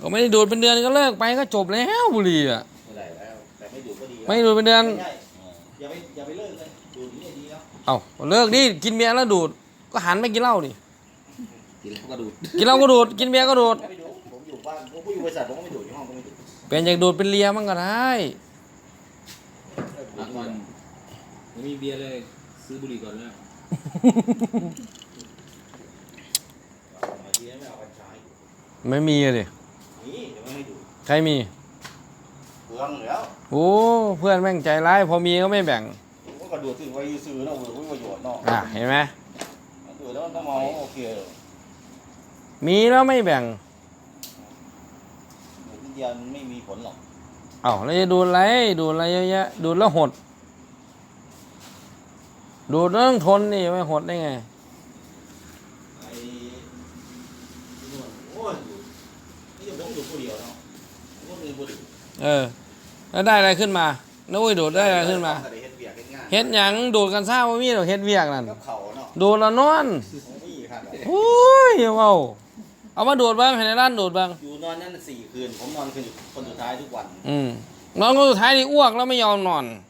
ก็ไม่ได้ดูดเป็นเดือนก็เลิกไปก็จบแล้วบุหรี่อะไม่ได้แล้วแต่ไม่ดูดก็ดีแล้วไม่ดูดเป็นเดือนไม่ใช่อย่าไปอย่าไปเลิกเลยดูดนี่ดีแล้วเอ้าเลิกดิกินเบียร์แล้วดูด ก็หันไปกินเหล้าดิกินแล้วก็ดูดกินเหล้าก็ดูดกินเบียร์ก็ดูดไม่ดูดผมอยู่บ้านผมอยู่บริษัทผมก็ไม่ดูดที่ห้องก็ไม่ดูดเป็นอยากดูดเป็นเลียมั่งก็ได้อะก่อนผมมีเบียร์เลยซื้อบุหรี่ก่อนแล้วบางทีไม่เอากัญชาให้ดูดไม่มีอะดินี่เดี๋ยวไม่ ให้ดูดใครมีเปลืองแล้วโอ้เพื่อนแม่งใจร้าย พอมีก็ไม่แบ่งผมก็ดูดซื้อไว้ซื้อแล้วเออไม่ประโยชน์เนาะอะเห็นไหมดูดแล้วมันต้องมองโอเคเลยมีแล้วไม่แบ่งดูดนิดเดียวมันไม่มีผลหรอกเอ้าแล้วจะดูดอะไรดูดอะไรเยอะแยะดูดแล้วหด ดูดแล้วต้องทนนี่ไม่หดได้ไง ไอ้ที่นู่นโอ้ยดูดนี่จะผมดูดผู้เดียวเนาะผมก็มีผู้ เดียวเออ แล้วได้อะไรขึ้นมาน้อยดูดได้อะไรขึ้นมา เฮ็ดเบียกเฮ็ดงานเฮ็ดหยังดูดกันซ่าว่ามีดอกเฮ็ดเวียกนั่นกับเขาเนาะดูดแล้วนอนผมมีครับโอ้ยเว้าเอามาดูดบ้างให้ในร้านดูดบ้าง อยู่นอนนั่นสี่คืน ผมนอนคืนคนสุดท้ายทุกวัน อืมนอนคนสุดท้ายนี่อ้วกแล้วไม่ยอมนอนผ